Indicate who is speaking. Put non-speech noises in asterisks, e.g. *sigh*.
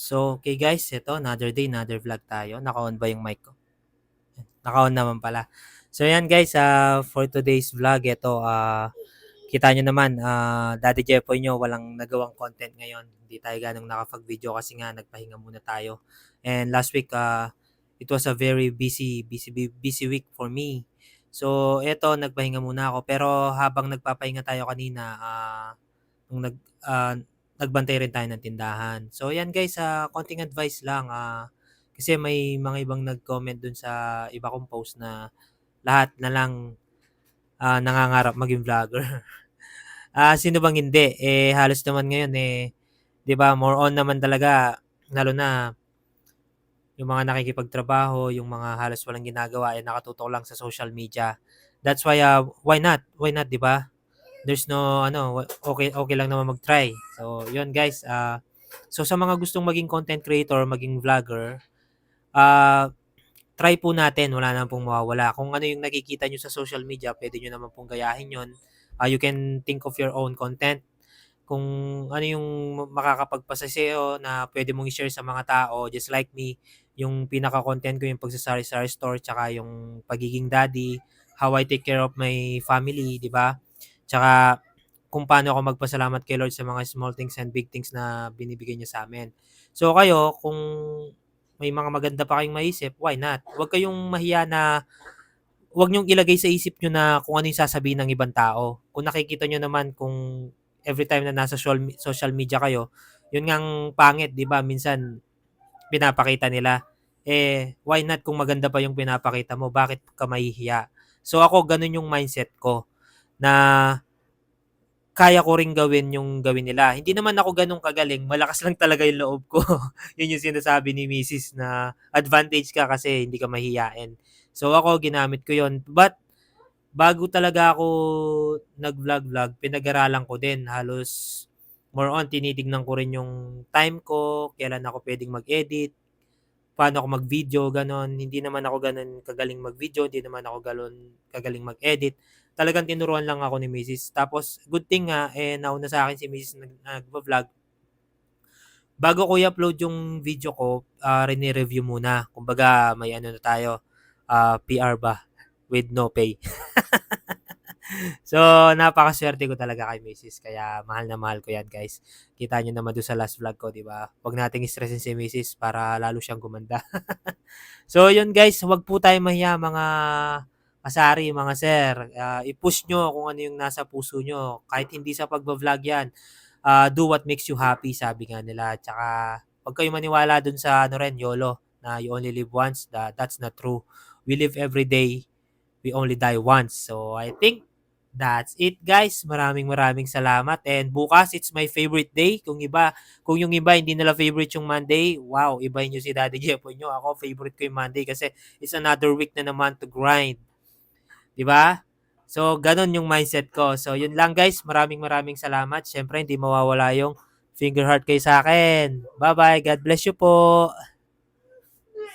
Speaker 1: So, okay guys, ito, another day, another vlog tayo. Naka-on ba yung mic ko? Naka-on naman pala. So, yan guys, ah, for today's vlog, ito, ah, kita nyo naman, ah, Daddy Jepoy nyo, walang nagawang content ngayon. Hindi tayo ganong nakapag-video kasi nga, nagpahinga muna tayo. And last week, ah, it was a very busy, busy, busy week for me. So, eto, nagpahinga muna ako. Pero habang nagpapahinga tayo kanina, ah, nung nag, ah, nagbantay rin tayo ng tindahan. So, yan guys, ah, konting advice lang. Ah, kasi may mga ibang nag-comment dun sa iba kong post na lahat na lang ah, nangangarap maging vlogger. *laughs* ah, sino bang hindi? Eh, halos naman ngayon eh, di ba, more on naman talaga, lalo na yung mga nakikipagtrabaho, yung mga halos walang ginagawa, eh, nakatutok lang sa social media. That's why, ah, why not? Why not, di ba? There's no, ano, okay, okay lang naman mag-try. So, yun guys. ah so, sa mga gustong maging content creator, maging vlogger, ah try po natin. Wala naman pong mawawala. Kung ano yung nakikita nyo sa social media, pwede nyo naman pong gayahin yun. Ah, you can think of your own content. Kung ano yung makakapagpasa sa'yo na pwede mong i-share sa mga tao, just like me, yung pinaka-content ko yung pagsasari-sari store, tsaka yung pagiging daddy, how I take care of my family, di ba? Tsaka kung paano ako magpasalamat kay Lord sa mga small things and big things na binibigay niya sa amin. So kayo, kung may mga maganda pa kayong maisip, why not? Huwag kayong mahiya na huwag niyong ilagay sa isip niyo na kung ano yung sasabihin ng ibang tao. Kung nakikita niyo naman kung every time na nasa social, media kayo, yun ngang pangit, di ba? Minsan, pinapakita nila. Eh, why not kung maganda pa yung pinapakita mo? Bakit ka mahihiya? So ako, ganun yung mindset ko na kaya ko ring gawin yung gawin nila. Hindi naman ako ganun kagaling, malakas *laughs* lang talaga yung loob ko. *laughs* Yun yung sinasabi ni Mrs. na advantage ka kasi hindi ka mahihiyain. So ako, ginamit ko yun. But, bago talaga ako nag-vlog-vlog, pinag-aralan ko din. Halos, more on, tinitignan ko rin yung time ko, kailan ako pwedeng mag-edit, paano ako mag-video, ganon. Hindi naman ako ganon kagaling mag-video, hindi naman ako galon kagaling mag-edit. Talagang tinuruan lang ako ni Mrs. Tapos, good thing nga, eh, nauna sa akin si Mrs. nag, nag-vlog. Bago ko i-upload yung video ko, uh, review muna. Kumbaga, may ano na tayo, ah, PR ba? With no pay. *laughs* so, napakaswerte ko talaga kay Mrs. Kaya mahal na mahal ko yan, guys. Kita nyo naman doon sa last vlog ko, di ba? Huwag nating stressin si Mrs. para lalo siyang gumanda. *laughs* so, yun guys, huwag po tayo mahiya mga kasari, mga sir. Ah, i-push nyo kung ano yung nasa puso nyo. Kahit hindi sa pagbablog yan. Ah, do what makes you happy, sabi nga nila. Tsaka, huwag kayo maniwala dun sa ano rin, YOLO, na you only live once. That, that's not true. We live every day. We only die once. So, I think That's it guys. Maraming maraming salamat. And bukas it's my favorite day. Kung iba, kung yung iba hindi nila favorite yung Monday, wow, iba niyo si Daddy Jepo nyo. Ako favorite ko yung Monday kasi it's another week na naman to grind. 'Di ba? So, ganun yung mindset ko. So, yun lang guys. Maraming maraming salamat. Siyempre, hindi mawawala yung finger heart kayo sa akin. Bye-bye. God bless you po.